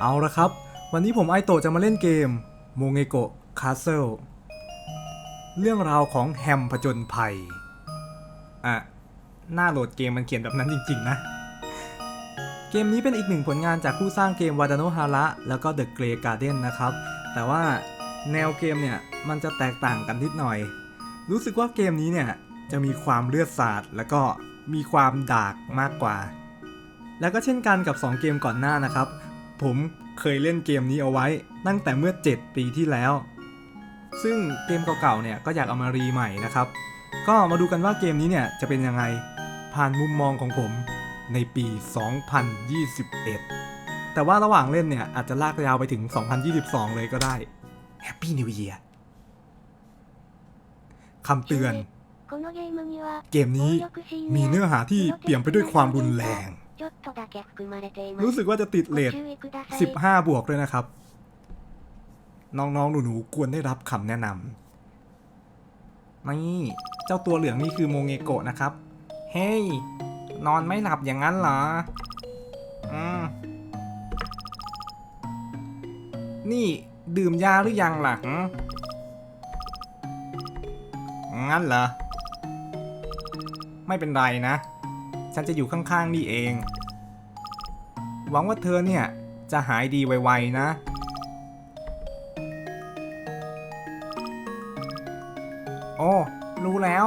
เอาละครับ วันนี้ผมไอโตะจะมาเล่นเกมโมเงโกะคาสเซิลเรื่องราวของแฮมผจญภัย อะ หน้าโหลดเกมมันเขียนแบบนั้นจริง ๆ นะ เกมนี้เป็นอีกหนึ่งผลงานจากผู้สร้างเกมวาดาโนฮาระแล้วก็ The Grey Garden นะครับ แต่ว่าแนวเกมเนี่ย มันจะแตกต่างกันนิดหน่อย รู้สึกว่าเกมนี้เนี่ย จะมีความเลือดสาดแล้วก็มีความดาร์กมากกว่า แล้วก็เช่นกันกับ 2 เกมก่อนหน้านะครับ ผมเคยเล่นเกมนี้เอาไว้ตั้งแต่เมื่อ 7 ปีที่แล้ว ซึ่งเกมเก่าๆเนี่ยก็อยากเอามารีใหม่นะครับ ก็มาดูกันว่าเกมนี้เนี่ยจะเป็นยังไงผ่านมุมมองของผมในปี 2021 แต่ว่าระหว่างเล่นเนี่ยอาจจะลากยาวไปถึง 2022 เลยก็ได้ Happy New Year คำเตือน เกมนี้มีเนื้อหาที่เปี่ยมไปด้วยความรุนแรง รู้สึกว่าจะติดเลท15 บวกด้วยนะครับ น้องๆ หนูๆ ควรได้รับคำแนะนำนี่เจ้าตัวเหลืองนี่คือโมเงโกะนะครับ เฮ้ย นอนไม่หลับอย่างนั้นเหรอ อืม นี่ดื่มยาหรือยังหลัง งั้นเหรอ ไม่เป็นไรนะ ฉันจะอยู่ข้างๆนี่เอง หวังว่าเธอเนี่ย จะหายดีไวๆนะ โอ้รู้แล้ว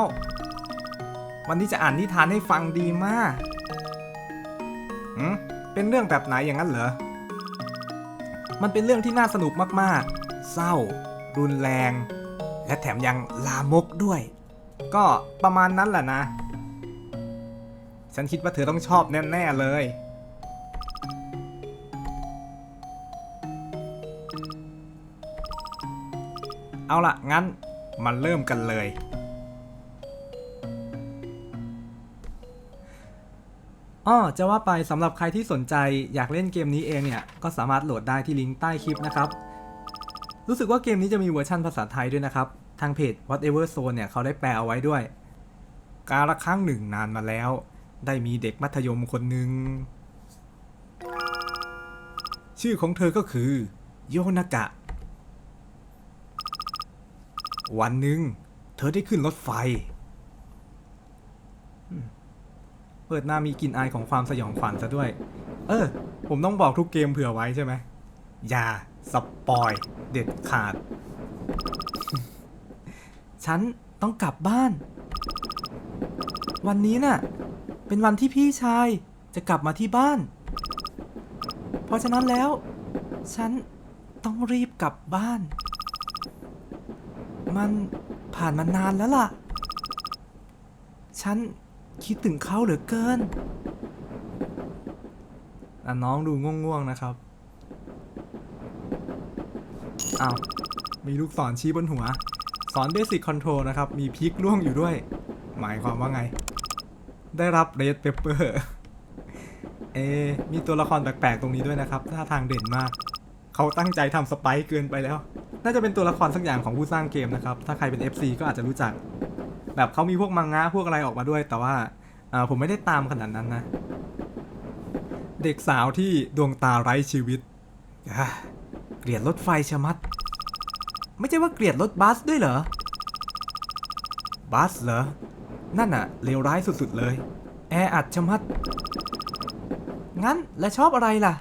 วันนี้จะอ่านนิทานให้ฟังดีมากหืมเป็นเรื่องแบบไหนอย่างนั้นเหรอ มันเป็นเรื่องที่น่าสนุกมากๆ เศร้า รุนแรง และแถมยังลามกด้วย ก็ประมาณนั้นแหละนะ ฉันคิดว่าเธอต้องชอบแน่ ๆ เลย เอาละงั้นมันเริ่มกันเลย อ้อจะว่าไปสำหรับใครที่สนใจอยากเล่นเกมนี้เองเนี่ย ก็สามารถโหลดได้ที่ลิงก์ใต้คลิปนะครับ รู้สึกว่าเกมนี้จะมีเวอร์ชันภาษาไทยด้วยนะครับ ทางเพจ Whatever Zone เนี่ยเขาได้แปลเอาไว้ด้วย การละครั้งหนึ่งนานมาแล้ว ได้มีเด็กมัธยมคนหนึ่ง ชื่อของเธอก็คือ โยนากะ วันหนึ่ง เธอได้ขึ้นรถไฟ เปิดหน้ามีกลิ่นอายของความสยองขวัญซะด้วย เออ ผมต้องบอกทุกเกมเผื่อไว้ใช่ไหม อย่า สปอย เด็ดขาด ฉันต้องกลับบ้าน วันนี้น่ะ เป็นวันที่พี่ชายจะกลับมาที่บ้าน เพราะฉะนั้นแล้ว ฉันต้องรีบกลับบ้าน มันผ่านมานานแล้วล่ะ ฉันคิดถึงเขาเหลือเกินน้องดูง่วงๆนะครับ อ้าว มีลูกศรชี้บนหัว สอน Basic Control นะครับ มีพิกล่วงอยู่ด้วย หมายความว่าไง ได้รับ Red Pepper เอะมีตัวละครแปลกๆตรงนี้ด้วยนะครับท่าทางเด่นมาก เขาตั้งใจทำสไปค์เกินไปแล้ว น่าจะเป็นตัวละครสักอย่างของผู้สร้างเกมนะครับ ถ้าใครเป็น FC ก็อาจจะรู้จัก แบบเขามีพวกมังงะพวกอะไรออกมาด้วย แต่ว่าเออผมไม่ได้ตามขนาดนั้นนะ เด็กสาวที่ดวงตาไร้ชีวิต เกลียดรถไฟชะมัด ไม่ใช่ว่าเกลียดรถบัสด้วยเหรอ บัสเหรอ นั่นอะเลวร้ายสุดๆเลย แออัดชะมัด งั้นและชอบอะไรล่ะ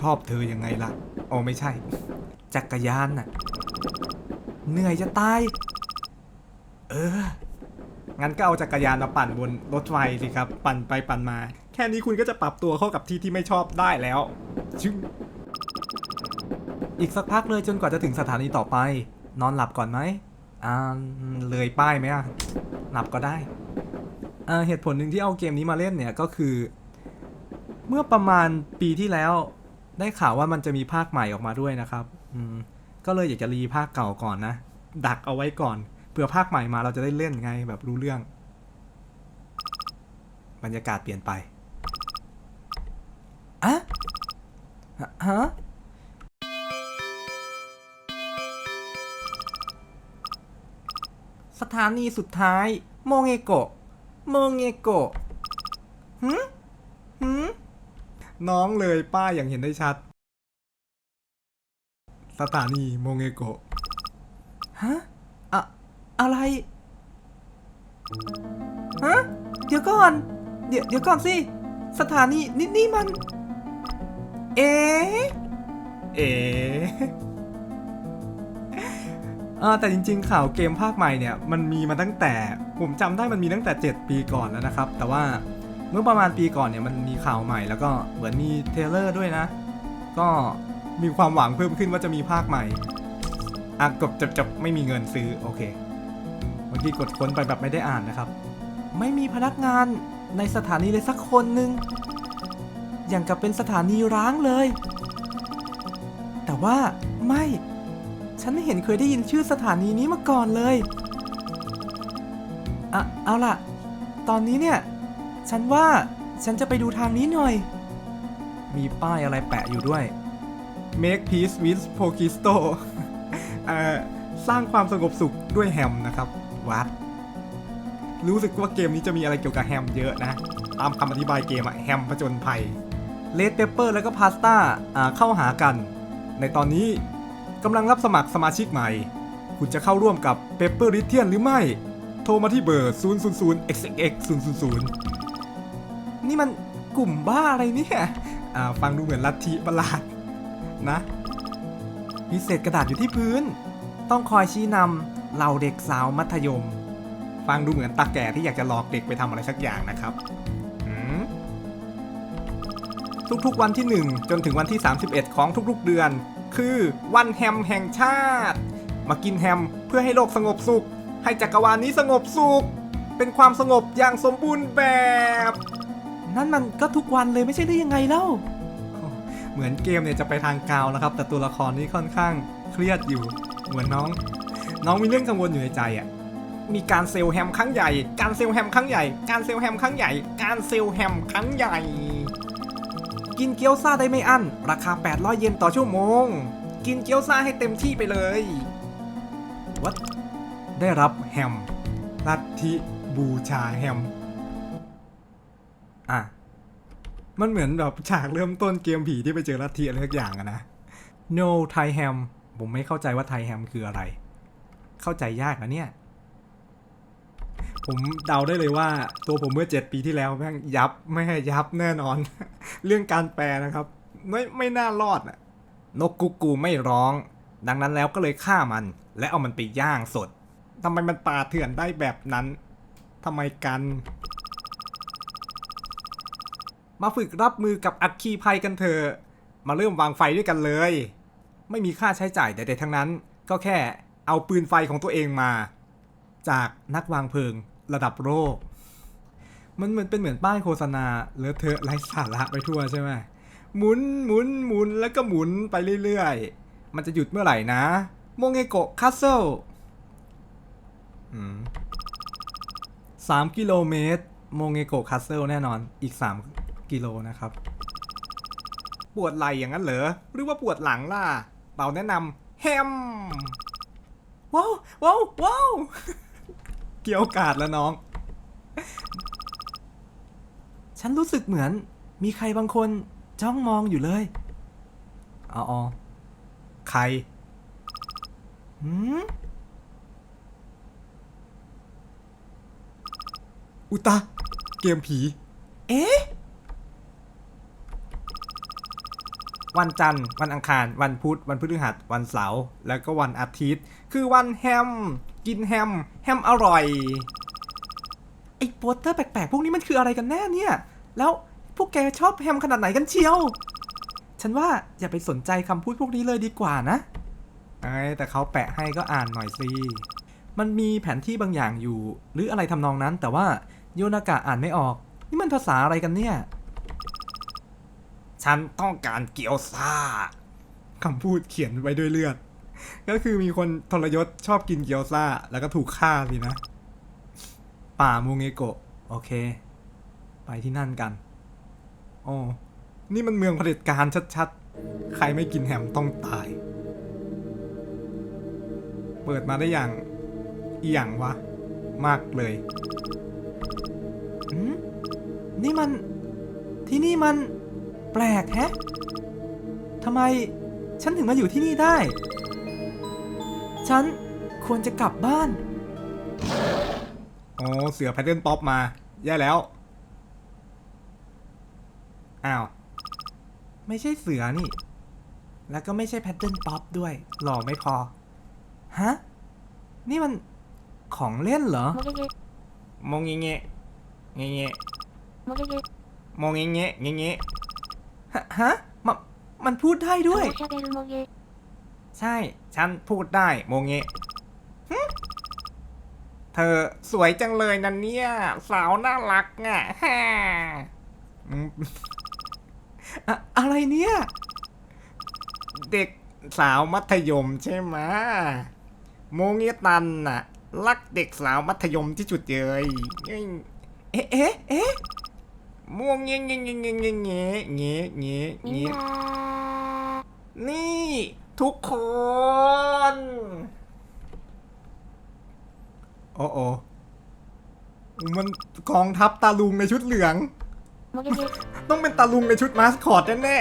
ชอบเธอยังไงล่ะโอไม่ใช่ จักรยานน่ะ เหนื่อยจะตาย เออ งั้นก็เอาจักรยานมาปั่นบนรถไฟสิครับ ปั่นไปปั่นมา แค่นี้คุณก็จะปรับตัวเข้ากับที่ที่ไม่ชอบได้แล้วชึ่งอีกสักพักเลยจนกว่าจะถึงสถานีต่อไป นอนหลับก่อนไหม อ่าเลยป้ายไหมอะหลับก็ได้อ่าเหตุผลหนึ่งที่เอาเกมนี้มาเล่นเนี่ยก็คือ เมื่อประมาณปีที่แล้ว ได้ข่าวว่ามันจะมีภาคใหม่ออกมาด้วยนะครับอืมก็เลยอยากจะรีภาคเก่าก่อนนะ ดักเอาไว้ก่อนเผื่อภาคใหม่มาเราจะได้เล่นไงแบบรู้เรื่อง บรรยากาศเปลี่ยนไปอะฮะ สถานีสุดท้าย โมเงโกะ โมเงโกะหืมหืมน้องเลยป้ายอย่างเห็นได้ชัด สถานีโมเงโกะ ฮะ อะ อะไร ฮะ เดี๋ยวก่อน เดี๋ยวเดี๋ยวก่อนสิ สถานีนี่นี่มัน เอ๋เอ๋เอ แต่จริง ๆ ข่าวเกมภาคใหม่เนี่ยมันมีมาตั้งแต่ผมจำได้มันมีตั้งแต่ 7 ปีก่อนแล้วนะครับ แต่ว่าเมื่อประมาณปีก่อนเนี่ยมันมีข่าวใหม่แล้วก็เหมือนมีเทเลอร์ด้วยนะ ก็มีความหวังเพิ่มขึ้นว่าจะมีภาคใหม่อะกบจับจบไม่มีเงินซื้อโอเคเมื่อกี้กดค้นไปแบบไม่ได้อ่านนะครับ ไม่มีพนักงานในสถานีเลยสักคนหนึ่งอย่างกับเป็นสถานีร้างเลย แต่ว่าไม่ ฉันไม่เห็นเคยได้ยินชื่อสถานีนี้มาก่อนเลยอะเอาล่ะ ตอนนี้เนี่ย ฉันว่าฉันจะไปดูทางนี้หน่อย มีป้ายอะไรแปะอยู่ด้วย Make peace with Pokisto เอ่อสร้างความสงบสุขด้วยแฮมนะครับ วัด รู้สึกว่าเกมนี้จะมีอะไรเกี่ยวกับแฮมเยอะนะ ตามคำอธิบายเกมอะแฮมผจญภัยเลดเปเปอร์แล้วก็พาสต้าเข้าหากัน ในตอนนี้ กำลังรับสมัครสมาชิกใหม่ คุณจะเข้าร่วมกับเปเปอร์ริเทียนหรือไม่ โทรมาที่เบอร์ 000 xxx 000 นี่มันกลุ่มบ้าอะไรเนี่ย อ่า ฟังดูเหมือนลัทธิประหลาดนะ มีเศษกระดาษอยู่ที่พื้น ต้องคอยชี้นำเหล่าเด็กสาวมัธยม ฟังดูเหมือนตาแก่ที่อยากจะหลอกเด็กไปทำอะไรสักอย่างนะครับทุกๆวันที่ 1 จนถึงวันที่ 31 ของทุกๆ เดือน คือวันแฮมแห่งชาติ มากินแฮมเพื่อให้โลกสงบสุข ให้จักรวาลนี้สงบสุข เป็นความสงบอย่างสมบูรณ์แบบ นั่นมันก็ทุกวันเลยไม่ใช่ได้ยังไงเล่า เหมือนเกมเนี่ยจะไปทางกาวนะครับ แต่ตัวละครนี่ค่อนข้างเครียดอยู่ เหมือนน้อง น้องมีเรื่องกังวลอยู่ในใจอะมีการเซลล์แฮมครั้งใหญ่ การเซลล์แฮมครั้งใหญ่ การเซลล์แฮมครั้งใหญ่ การเซลล์แฮมครั้งใหญ่ กินเกี๊ยวซ่าได้ไม่อั้น ราคา 800 เยนต่อชั่วโมง กินเกี๊ยวซ่าให้เต็มที่ไปเลยวัดได้รับแฮมลัทธิบูชาแฮม อะ มันเหมือนแบบฉากเริ่มต้นเกมผีที่ไปเจอลัทธิอะไรสักอย่างอะนะ No Thai Ham ผมไม่เข้าใจว่าไทยแฮมคืออะไร เข้าใจยากนะเนี่ย ผมเดาได้เลยว่าตัวผมเมื่อ 7 ปีที่แล้วแม่งยับไม่ให้ยับแน่นอน เรื่องการแปลนะครับ ไม่ไม่น่ารอดอะนกกุกกูไม่ร้อง ดังนั้นแล้วก็เลยฆ่ามัน และเอามันไปย่างสดทำไมมันป่าเถื่อนได้แบบนั้นทำไมกัน มาฝึกรับมือกับอัคคีภัยกันเถอะมาเริ่มวางไฟด้วยกันเลย ไม่มีค่าใช้จ่ายใดๆทั้งนั้น ก็แค่เอาปืนไฟของตัวเองมา จากนักวางเพลิงระดับโลกมันเหมือนเป็นเหมือนป้ายโฆษณาเลอะเทอะไร้สาระไปทั่วใช่ไหมหมุนหมุนหมุนแล้วก็หมุนไปเรื่อยๆ มันจะหยุดเมื่อไหร่นะโมงเงโกะคาสเซิลสามกิโลเมตรโมงเงโกะคาสเซิลแน่นอนอีก 3 กิโลนะครับ ปวดไหล่อย่างนั้นเหรอ หรือว่าปวดหลังล่ะเป่าแนะนำแฮมว้าวว้าวว้าว เกี่ยวกาดแล้วน้อง ฉันรู้สึกเหมือน มีใครบางคนจ้องมองอยู่เลยอ๋อใครหืมอุตะเกมผี เอ๊ะ วันจันทร์ วันอังคาร วันพุธ วันพฤหัส วันเสาร์ แล้วก็วันอาทิตย์ คือวันแฮม กินแฮม แฮมอร่อย ไอ้โปสเตอร์แปลกๆ พวกนี้มันคืออะไรกันแน่เนี่ย แล้วพวกแกชอบแฮมขนาดไหนกันเชียว ฉันว่าอย่าไปสนใจคำพูดพวกนี้เลยดีกว่านะไอ้แต่เขาแปะให้ก็อ่านหน่อยสิ มันมีแผนที่บางอย่างอยู่ หรืออะไรทำนองนั้น แต่ว่าโยนากะอ่านไม่ออก นี่มันภาษาอะไรกันเนี่ย ฉันต้องการเกี๊ยวซ่าคำพูดเขียนไว้ด้วยเลือด ก็คือมีคนทรยศชอบกินเกี๊ยวซ่า แล้วก็ถูกฆ่าสินะ ป่ามูเงโกะ โอเค ไปที่นั่นกันโอ้นี่มันเมืองเผด็จการชัดๆ ใครไม่กินแฮมต้องตาย เปิดมาได้อย่างอีหยังวะ มากเลยอืมนี่มัน ที่นี่มันแปลกแฮะทำไมฉันถึงมาอยู่ที่นี่ได้ ฉันควรจะกลับบ้าน อ๋อเสือแพทเทิร์นป๊อปมา แย่แล้ว อ้าว ไม่ใช่เสือนี่ แล้วก็ไม่ใช่แพทเทิร์นป๊อปด้วย หล่อไม่พอ ฮะ นี่มันของเล่นเหรอมองเงี้ยเงี้ยเงี้ยมองเงี้ยเงี้ยเงี้ยฮะฮะมันมันพูดได้ด้วย ใช่ ฉันพูดได้โมเงะเธอสวยจังเลยนันเนี่ย สาวน่ารักไงฮ่าอะไรเนี่ย เด็กสาวมัธยมใช่ไหมโมเงตันน่ะ รักเด็กสาวมัธยมที่จุดเยยเอ๊ะเอ๊ะเอ๊ะม่วงเงี้ยเงี้ยเงี้ยเงี้ยเงี้ยเงี้ยเงี้ยนี่ ทุกคน โอ้โอมันกองทัพตาลุงในชุดเหลือง ต้องเป็นตาลุงในชุดมาสคอตแน่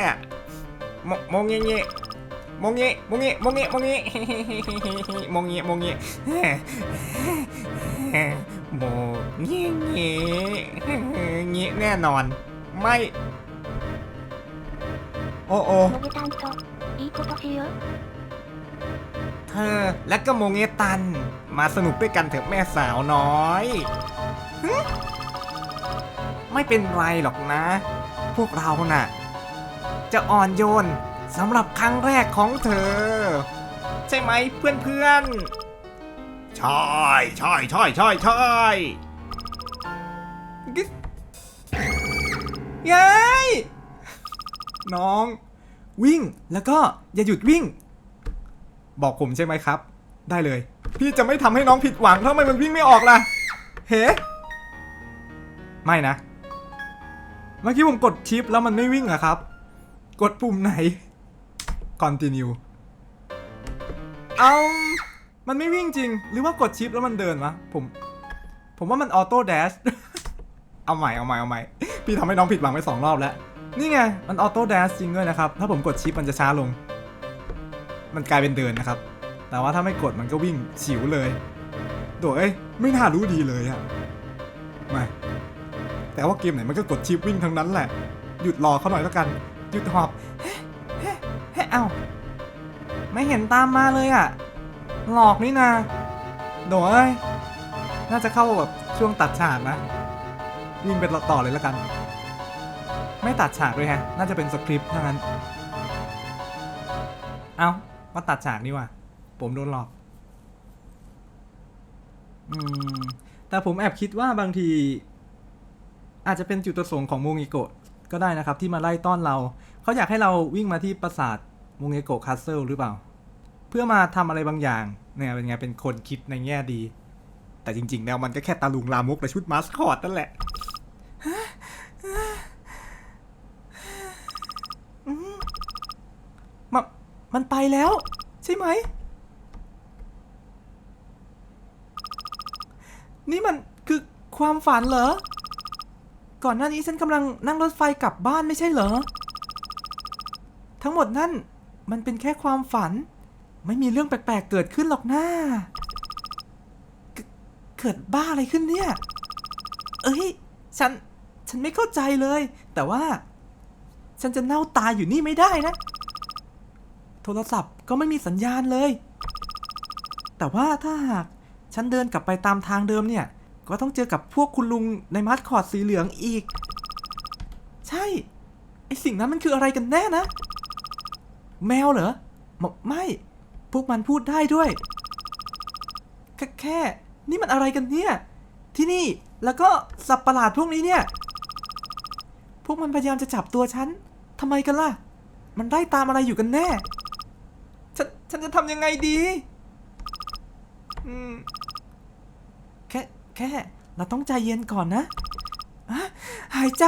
ๆมมองเงี้ยมองเงี้ยมองเงี้ยมองเงี้ยมองเงี้ยมองเงี้ยมองเงี้ยโมเงี้ยเงี้ยเงี้ยแน่นอน ไม่ โอ้โอ いいことしよう เธอและก็โมเงตัน มาสนุกด้วยกันเถอะแม่สาวน้อยฮึไม่เป็นไรหรอกนะ พวกเราน่ะ จะอ่อนโยนสำหรับครั้งแรกของเธอ ใช่ไหมเพื่อนเพื่อนๆใช่ใช่ใช่ใช่ใช่กิ๊สยายน้อง วิ่งแล้วก็อย่าหยุดวิ่ง บอกผมใช่ไหมครับ ได้เลย พี่จะไม่ทำให้น้องผิดหวังทำไมมันวิ่งไม่ออกล่ะเฮ้ไม่นะ เมื่อกี้ผมกดชิปแล้วมันไม่วิ่งอะครับ กดปุ่มไหน continue เอามันไม่วิ่งจริง หรือว่ากดชิปแล้วมันเดินวะผม ผมว่ามันออโต้แดชเอาใหม่เอาใหม่เอาใหม่ พี่ทำให้น้องผิดหวังไปสองรอบแล้ว นี่ไง มันออโต้แดชจริงด้วยนะครับ ถ้าผมกดชิปมันจะช้าลง มันกลายเป็นเดินนะครับ แต่ว่าถ้าไม่กดมันก็วิ่งฉิวเลย โดยเอ้ไม่น่ารู้ดีเลยอะม่แต่ว่าเกมไหนมันก็กดชิปวิ่งทั้งนั้นแหละ หยุดรอเขาหน่อยแล้วกัน หยุดหอบเฮ้เฮ้เฮ้เอ้าไม่เห็นตามมาเลยอะหลอกนี่นาโดยเอ้ยน่าจะเข้าแบบช่วงตัดฉากนะ วิ่งเป็นต่อเลยแล้วกัน ไม่ตัดฉากเลยฮะ น่าจะเป็นสคริปต์เท่านั้น เอามาตัดฉากนี่ว่ะ ผมโดนหลอก อืม แต่ผมแอบคิดว่าบางที อาจจะเป็นจุดประสงค์ของโมงิโกะก็ได้นะครับ ที่มาไล่ต้อนเรา เขาอยากให้เราวิ่งมาที่ปราสาทโมงิโกะคาสเซิลหรือเปล่า เพื่อมาทำอะไรบางอย่าง เนี่ยเป็นไงเป็นคนคิดในแง่ดี แต่จริงๆ แล้วมันก็แค่ตาลุงลามกและชุดมาสคอตนั่นแหละ มันไปแล้ว ใช่ไหม นี่มันคือความฝันเหรอ ก่อนหน้านี้ฉันกำลังนั่งรถไฟกลับบ้านไม่ใช่เหรอ ทั้งหมดนั่นมันเป็นแค่ความฝัน ไม่มีเรื่องแปลกๆเกิดขึ้นหรอกนะเกเกิดบ้าอะไรขึ้นเนี่ย เอ้ย ฉัน ฉันไม่เข้าใจเลย แต่ว่า ฉันจะเน่าตายอยู่นี่ไม่ได้นะ โทรศัพท์ก็ไม่มีสัญญาณเลย แต่ว่าถ้าหากฉันเดินกลับไปตามทางเดิมเนี่ย ก็ต้องเจอกับพวกคุณลุงในมาสคอตสีเหลืองอีก ใช่ ไอสิ่งนั้นมันคืออะไรกันแน่นะ แมวเหรอมไม่ พวกมันพูดได้ด้วย แค่แค่ นี่มันอะไรกันเนี่ย ที่นี่ แล้วก็สัตว์ประหลาดพวกนี้เนี่ย พวกมันพยายามจะจับตัวฉันทำไมกันล่ะ มันได้ตามอะไรอยู่กันแน่ ฉันจะทำยังไงดี อืม แค่ แค่ เราต้องใจเย็นก่อนนะอะหายใจ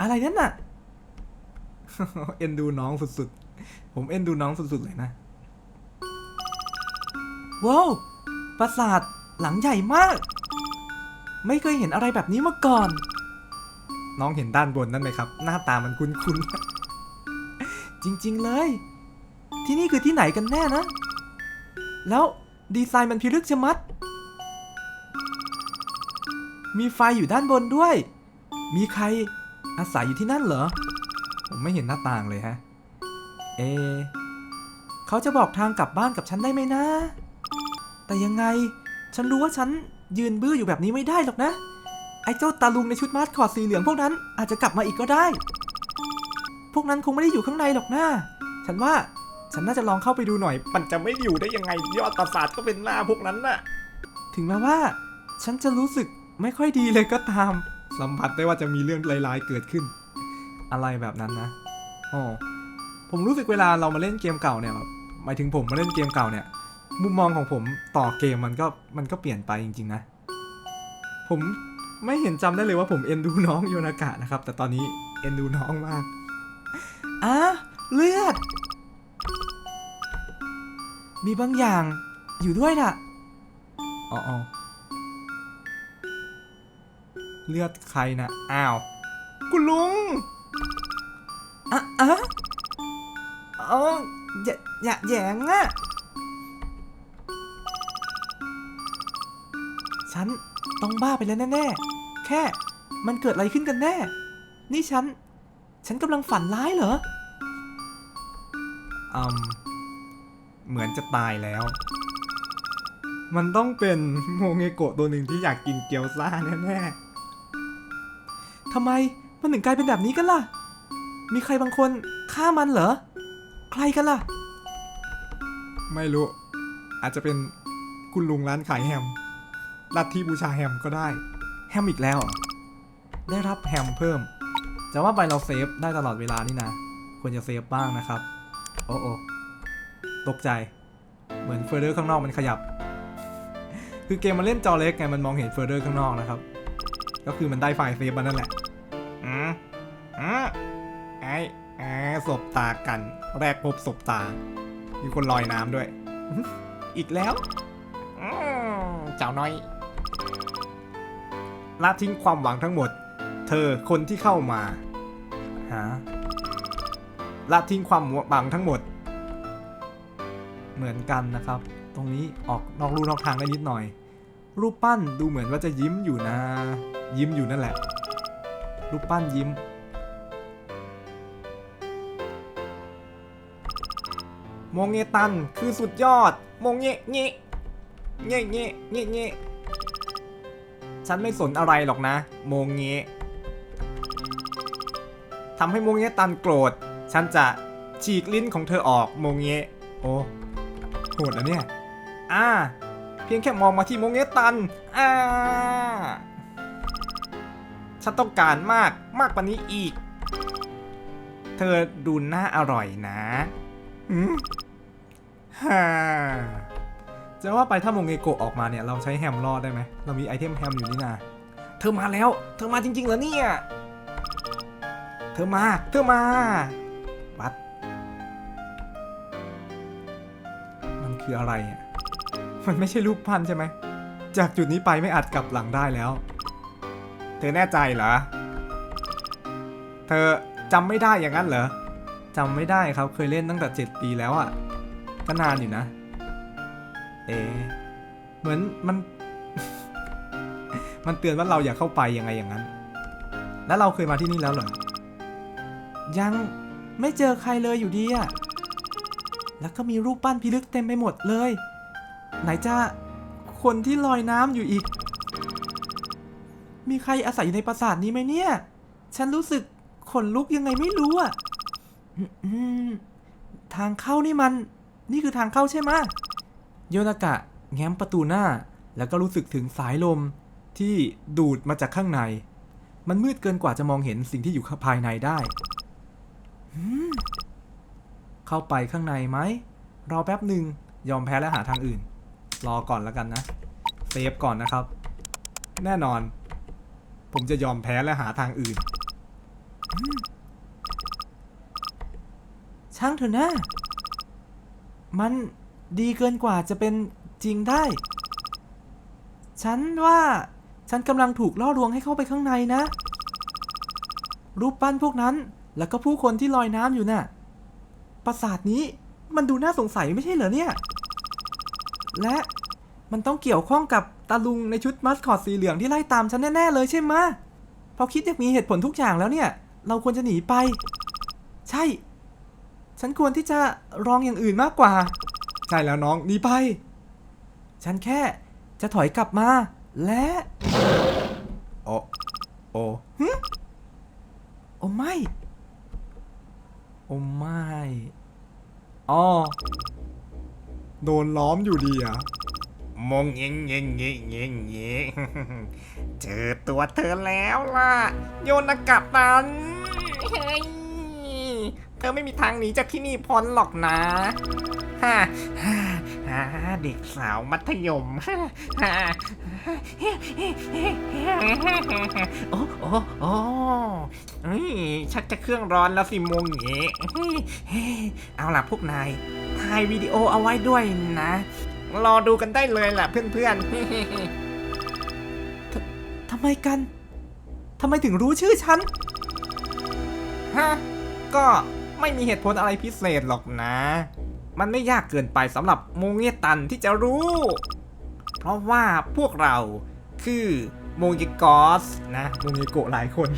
อะไรนั่นน่ะ เอ็นดูน้องสุดๆ ผมเอ็นดูน้องสุดๆเลยนะ ว้าว ปราสาทหลังใหญ่มาก ไม่เคยเห็นอะไรแบบนี้มาก่อน น้องเห็นด้านบนนั่นไหมครับ หน้าตามันคุ้นๆ จริงๆเลย ที่นี่คือที่ไหนกันแน่นะ แล้วดีไซน์มันพิลึกชะมัด มีไฟอยู่ด้านบนด้วย มีใครอาศัยอยู่ที่นั่นเหรอ ผมไม่เห็นหน้าต่างเลยฮะ เอ เขาจะบอกทางกลับบ้านกับฉันได้ไหมนะ แต่ยังไง ฉันรู้ว่าฉัน ยืนบื้ออยู่แบบนี้ไม่ได้หรอกนะ ไอ้เจ้าตาลุงในชุดมาสคอตสีเหลืองพวกนั้นอาจจะกลับมาอีกก็ได้ พวกนั้นคงไม่ได้อยู่ข้างในหรอกนะฉันว่าฉันน่าจะลองเข้าไปดูหน่อย มันจะไม่อยู่ได้ยังไงยอดปราสาทก็เป็นหน้าพวกนั้นน่ะ ถึงแม้ว่า ฉันจะรู้สึกไม่ค่อยดีเลยก็ตาม สัมผัสได้ว่าจะมีเรื่องร้ายๆเกิดขึ้น อะไรแบบนั้นนะอ๋อผมรู้สึกเวลาเรามาเล่นเกมเก่าเนี่ยหมายถึงผมมาเล่นเกมเก่าเนี่ย มุมมองของผมต่อเกมมันก็มันก็เปลี่ยนไปจริง ๆ นะ ผมไม่เห็นจำได้เลยว่าผมเอ็นดูน้องโยนากะนะครับ แต่ตอนนี้เอ็นดูน้องมากอะเลือด มีบางอย่างอยู่ด้วยน่ะอ๋อเลือดใครนะอ้าว คุณลุงอะอะอ๋ออย่าอย่าแยงอะ ฉันต้องบ้าไปแล้วแน่ๆ แค่มันเกิดอะไรขึ้นกันแน่ นี่ฉัน ฉันกำลังฝันร้ายเหรออืมเหมือนจะตายแล้ว มันต้องเป็นโมเงโกะตัวหนึ่งที่อยากกินเกี๊ยวซ่าแน่ๆทำไมมันถึงกลายเป็นแบบนี้กันล่ะ มีใครบางคนฆ่ามันเหรอ ใครกันล่ะ ไม่รู้ อาจจะเป็นคุณลุงร้านขายแฮม ลัทธิบูชาแฮมก็ได้ แฮมอีกแล้ว ได้รับแฮมเพิ่ม จะว่าไปเราเซฟได้ตลอดเวลานี่นะ ควรจะเซฟบ้างนะครับ โอ้โอตกใจ เหมือนเฟอร์เดอร์ข้างนอกมันขยับ คือเกมมันเล่นจอเล็กไง มันมองเห็นเฟอร์เดอร์ข้างนอกนะครับ ก็คือมันได้ไฟล์เซฟมันนั่นแหละ อืมอืมไอ้แอบสบตากัน แรกพบสบตา มีคนลอยน้ำด้วย อีกแล้วเจ้าน้อย ละทิ้งความหวังทั้งหมด เธอคนที่เข้ามาฮะละทิ้งความหวังทั้งหมด เหมือนกันนะครับ ตรงนี้ออกนอกรูนอกทางได้นิดหน่อย รูปปั้นดูเหมือนว่าจะยิ้มอยู่นะ ยิ้มอยู่นั่นแหละ รูปปั้นยิ้ม โมงเงตันคือสุดยอด โมงเงะเงะเงะเงเงะเง ฉันไม่สนอะไรหรอกนะ โมงเงะทำให้โมงเงะตันโกรธ ฉันจะฉีกลิ้นของเธอออกโมงเงะโอ้โหดนะเนี่ย อ่า เพียงแค่มองมาที่โมงเงะตัน อ่า ฉันต้องการมากมากกว่านี้อีก เธอดูน่าอร่อยนะ อืมฮ่า จะว่าไปถ้าโมงเงโกะออกมาเนี่ยเราใช้แฮมรอดได้ไหมเรามีไอเทมแฮมอยู่นี่นาเธอมาแล้ว เธอมาจริงๆเหรอเนี่ยเธอมาเธอมาวัดมันคืออะไรอะมันไม่ใช่รูปพันใช่ไหมจากจุดนี้ไปไม่อาจกลับหลังได้แล้ว เธอแน่ใจเหรอ เธอจำไม่ได้อย่างนั้นเหรอจำไม่ได้ครับเคยเล่นตั้งแต่ 7 ปีแล้วอะ่ะก็นานอยู่นะ เอ เหมือนมัน มันเตือนว่าเราอย่าเข้าไปยังไงอย่างนั้น แล้วเราเคยมาที่นี่แล้วเหรอ ยังไม่เจอใครเลยอยู่ดีอะแล้วก็มีรูปปั้นพิลึกเต็มไปหมดเลย ไหนจะคนที่ลอยน้ำอยู่อีก มีใครอาศัยอยู่ในปราสาทนี้ไหมเนี่ย ฉันรู้สึกขนลุกยังไงไม่รู้อะทางเข้านี่มัน นี่คือทางเข้าใช่ไหม โยนากะแง้มประตูหน้า แล้วก็รู้สึกถึงสายลมที่ดูดมาจากข้างใน มันมืดเกินกว่าจะมองเห็นสิ่งที่อยู่ภายในได้อืมเข้าไปข้างในไหม รอแป๊บหนึ่งยอมแพ้และหาทางอื่น รอก่อนแล้วกันนะ เซฟก่อนนะครับ แน่นอน ผมจะยอมแพ้และหาทางอื่น ช่างเถอะนะ มัน ดีเกินกว่าจะเป็นจริงได้ ฉันว่า ฉันกำลังถูกล่อลวงให้เข้าไปข้างในนะ รูปปั้นพวกนั้น แล้วก็ผู้คนที่ลอยน้ำอยู่น่ะ ปราสาทนี้มันดูน่าสงสัยไม่ใช่เหรอเนี่ย และมันต้องเกี่ยวข้องกับตาลุงในชุดมัสคอตสีเหลืองที่ไล่ตามฉันแน่ ๆ เลยใช่ไหมพอคิดอยากมีเหตุผลทุกอย่างแล้วเนี่ย เราควรจะหนีไป ใช่ ฉันควรที่จะลองอย่างอื่นมากกว่า ใช่แล้วน้องหนีไป ฉันแค่จะถอยกลับมา และโอโอหึโอ้ไม่โอ้ไม่อ๋อโดนล้อมอยู่ดีอะมงเงงเงงเงงเงงเงงเจอตัวเธอแล้วล่ะ โยนากาตันเฮ้ย เธอไม่มีทางหนีจากที่นี่พ้นหรอกนะฮ่าฮ่าฮ่าเด็กสาวมัธยมฮ่าฮ่าโอ้โอ้โอ้เฮ้ยชักจะเครื่องร้อนแล้วสิมงเงเฮ้ยเฮ้ยเอาล่ะพวกนายถ่ายวิดีโอเอาไว้ด้วยนะ รอดูกันได้เลยล่ะเพื่อนๆทำไมกันทำไมถึงรู้ชื่อฉันฮะก็ ไม่มีเหตุผลอะไรพิเศษหรอกนะ มันไม่ยากเกินไปสำหรับโมงเงตันที่จะรู้ เพราะว่าพวกเราคือโมงเกกอสนะโมเงโกะหลายคน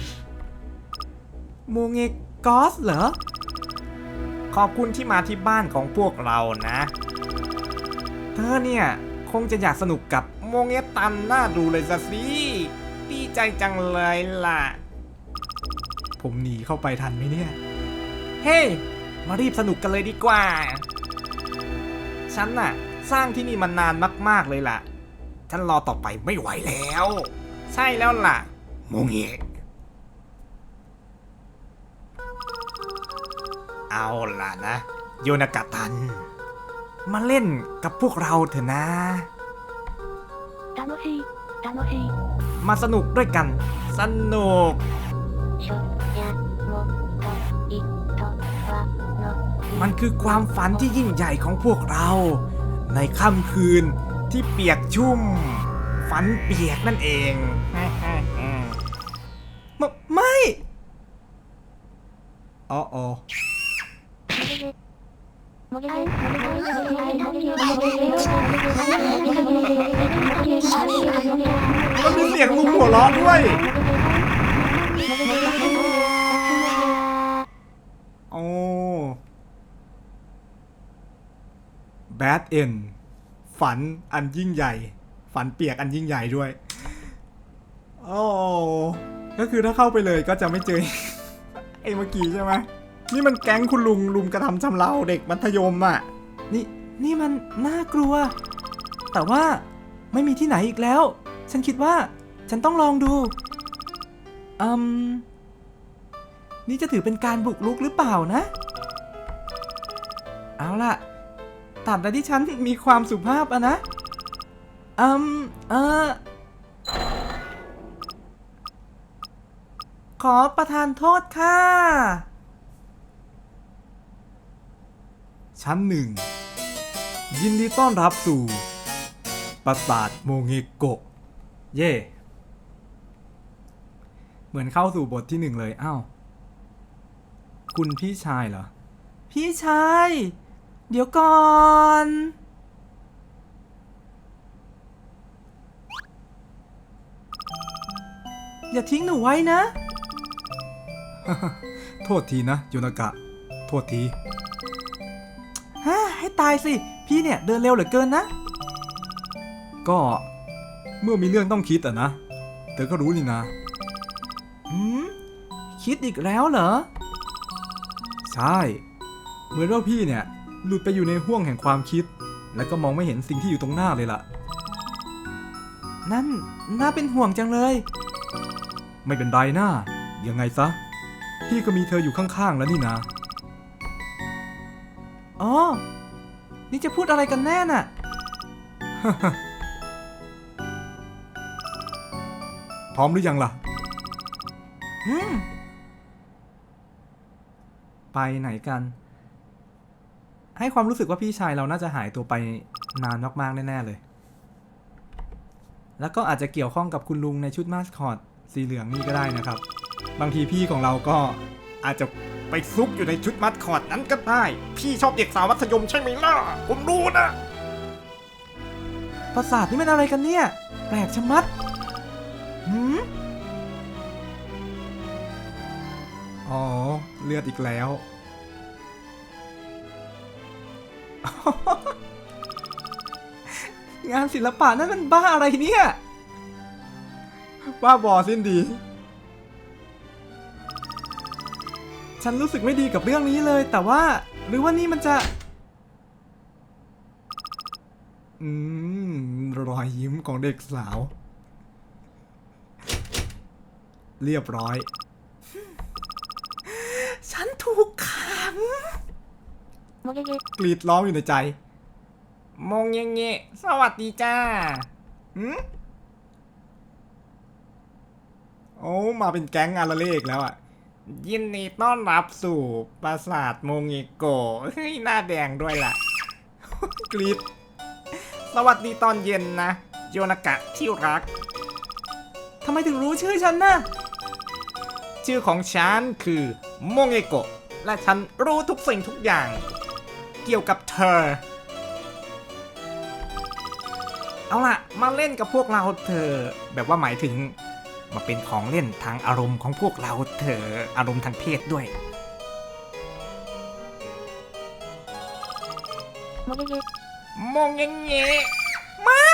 โมเงกอสเหรอ ขอบคุณที่มาที่บ้านของพวกเรานะ เธอเนี่ยคงจะอยากสนุกกับโมงเงตันน่าดูเลยสิดีใจจังเลยล่ะ ผมหนีเข้าไปทันไหมเนี่ย เฮ้ มารีบสนุกกันเลยดีกว่า ฉันน่ะ สร้างที่นี่มานานมาก ๆ เลยล่ะ ฉันรอต่อไปไม่ไหวแล้ว ใช่แล้วล่ะโมงเงเอาล่ะนะ โยนากะตัน มาเล่นกับพวกเราเถอะนะตโนฮิตโนฮิมาสนุกด้วยกัน สนุก มันคือความฝันที่ยิ่งใหญ่ของพวกเรา ในค่ำคืนที่เปียกชุ่ม ฝันเปียกนั่นเองมไม่อ๋ออ๋อมันมีเสียงลุงหัวเราะด้วย Bad End ฝันอันยิ่งใหญ่ ฝันเปียกอันยิ่งใหญ่ด้วย โอ้ก็คือถ้าเข้าไปเลยก็จะไม่เจอไอ้เมื่อกี้ใช่ไหมนี่มันแก๊งคุณลุงลุมกระทำชำเราเด็กมัธยมอะ นี่นี่มันน่ากลัว แต่ว่าไม่มีที่ไหนอีกแล้ว ฉันคิดว่าฉันต้องลองดูอืมนี่จะถือเป็นการบุกลุกหรือเปล่านะ เอาล่ะ ตราบใดที่ฉันมีความสุภาพอะนะอืมเออขอประทานโทษค่ะ ชั้นหนึ่ง ยินดีต้อนรับสู่ ปราสาทโมเงโกะ เย่ เหมือนเข้าสู่บทที่หนึ่งเลย อ้าว คุณพี่ชายเหรอ พี่ชาย เดี๋ยวก่อน อย่าทิ้งหนูไว้นะ โทษทีนะโยนากะ โทษทีฮ่าให้ตายสิ พี่เนี่ยเดินเร็วเหลือเกินนะ ก็เมื่อมีเรื่องต้องคิดอะนะ เธอก็รู้นี่นะหืมคิดอีกแล้วเหรอ ใช่ เหมือนว่าพี่เนี่ย หลุดไปอยู่ในห่วงแห่งความคิด แล้วก็มองไม่เห็นสิ่งที่อยู่ตรงหน้าเลยล่ะ นั่นน่าเป็นห่วงจังเลย ไม่เป็นไรนะยังไงซะ พี่ก็มีเธออยู่ข้างๆแล้วนี่นะอ๋อนี่จะพูดอะไรกันแน่น่ะ พร้อมหรือยังล่ะ อืม ไปไหนกันอ ให้ความรู้สึกว่าพี่ชายเราน่าจะหายตัวไปนานมากๆแน่ๆเลย แล้วก็อาจจะเกี่ยวข้องกับคุณลุงในชุดมาสคอตสีเหลืองนี่ก็ได้นะครับ บางทีพี่ของเราก็อาจจะไปซุกอยู่ในชุดมัดคอร์ดนั้นก็ได้ พี่ชอบเด็กสาวมัธยมใช่ไหมล่ะ ผมรู้นะ ประสาทนี่มันอะไรกันเนี่ย แปลกชะมัดหืมอ๋อ เลือดอีกแล้ว งานศิลปะนั่นมันบ้าอะไรเนี่ยบ้าบอสิ้นดี ฉันรู้สึกไม่ดีกับเรื่องนี้เลย แต่ว่า หรือว่านี่มันจะ อืม รอยยิ้มของเด็กสาว เรียบร้อย ฉันถูกขัง มงเงี้ยกรีดร้องอยู่ในใจมงเงี้ยเงี้ยสวัสดีจ้าหืมโอ้มาเป็นแก๊งอาราเลกแล้วอะ ยินดีต้อนรับสู่ปราสาทมงเงโกเฮ้ยหน้าแดงด้วยล่ะ กรีดสวัสดีตอนเย็นนะ โยนากะที่รักทำไมถึงรู้ชื่อฉันนะชื่อของฉันคือโมงเอโกะและฉันรู้ทุกสิ่งทุกอย่าง เกี่ยวกับเธอ เอาละมาเล่นกับพวกเราเธอ แบบว่าหมายถึง มาเป็นของเล่นทางอารมณ์ของพวกเราเธอ อารมณ์ทางเพศด้วยโมงเงโมงเงไม่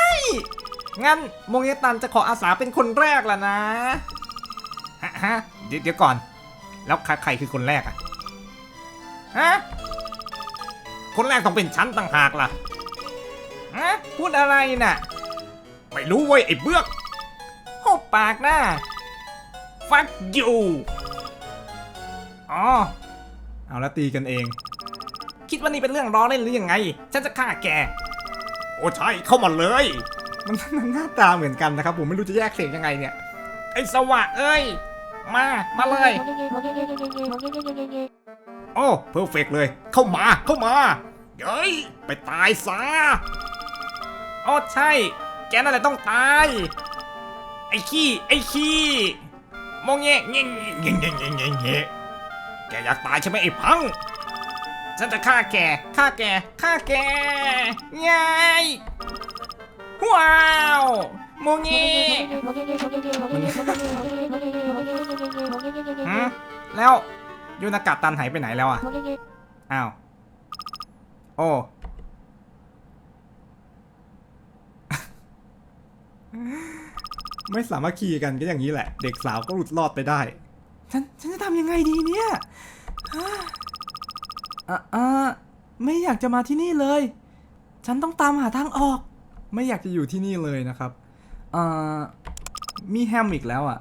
งั้นโมงเงตันจะขออาสาเป็นคนแรกล่ะนะฮะเดี๋ยวก่อน แล้วใครคือคนแรกอะฮะ คนแรกต้องเป็นฉันต่างหากล่ะฮะพูดอะไรน่ะ ไม่รู้เว้ยไอ้เบือกหุบปากหน้า ฟักอยู่อ๋อ เอาละตีกันเอง คิดว่านี่เป็นเรื่องร้อเล่นหรือยังไง ฉันจะฆ่าแก โอ้ใช่เข้ามาเลย มันมันหน้าตาเหมือนกันนะครับ ผมไม่รู้จะแยกเสียงยังไงเนี่ย ไอ้สวะเอ้ย มา มาเลย โอ้เพอร์เฟกเลย เข้ามา เข้ามา เย้ยไปตายซะอ๋อใช่ แกนั่นแหละต้องตาย ไอ้ขี้ ไอ้ขี้มองแงะเงี้ยเงี้ยเงะแงะแงี้ยแกอยากตายใช่ไหมไอ้พัง ฉันจะฆ่าแก ฆ่าแก ฆ่าแกไงว้าวมองเงะหืมแล้วยูนากาตันหายไปไหนแล้วอะ อ้าว โอ้ไม่สามารถคีกันก็อย่างนี้แหละ เด็กสาวก็หลุดรอดไปได้ ฉันฉันจะทำยังไงดีเนี่ยอะอะไม่อยากจะมาที่นี่เลย ฉันต้องตามหาทางออก ไม่อยากจะอยู่ที่นี่เลยนะครับอ่ามีแฮมอีกแล้วอะ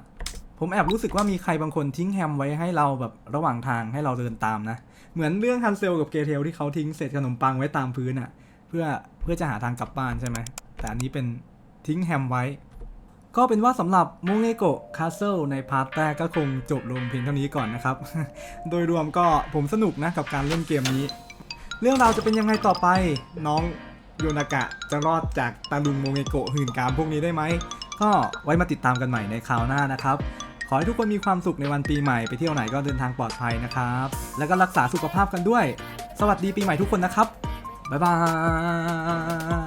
ผมแอบรู้สึกว่ามีใครบางคนทิ้งแฮมไว้ให้เราแบบระหว่างทางให้เราเดินตามนะ เหมือนเรื่องฮันเซลกับเกเทลที่เขาทิ้งเศษขนมปังไว้ตามพื้นอะ เพื่อเพื่อจะหาทางกลับบ้านใช่ไหม แต่อันนี้เป็นทิ้งแฮมไว้ ก็เป็นว่าสำหรับโมเงโกะคา s เซิลในพาร์ทแรกก็คงจบลงเพียงเท่านี้ก่อนนะครับ โดยรวมก็ผมสนุกนะกับการเล่นเกมนี้ เรื่องราวจะเป็นยังไงต่อไปน้องโยนากะจะรอดจากตาลุงโมเงโกะหื่นกามพวกนี้ได้ไหมก็ไว้มาติดตามกันใหม่ในคราวหน้านะครับ ขอให้ทุกคนมีความสุขในวันปีใหม่ไปเที่ยวไหนก็เดินทางปลอดภัยนะครับ แล้วก็รักษาสุขภาพกันด้วย สวัสดีปีใหม่ทุกคนนะครับ บ๊ายบาย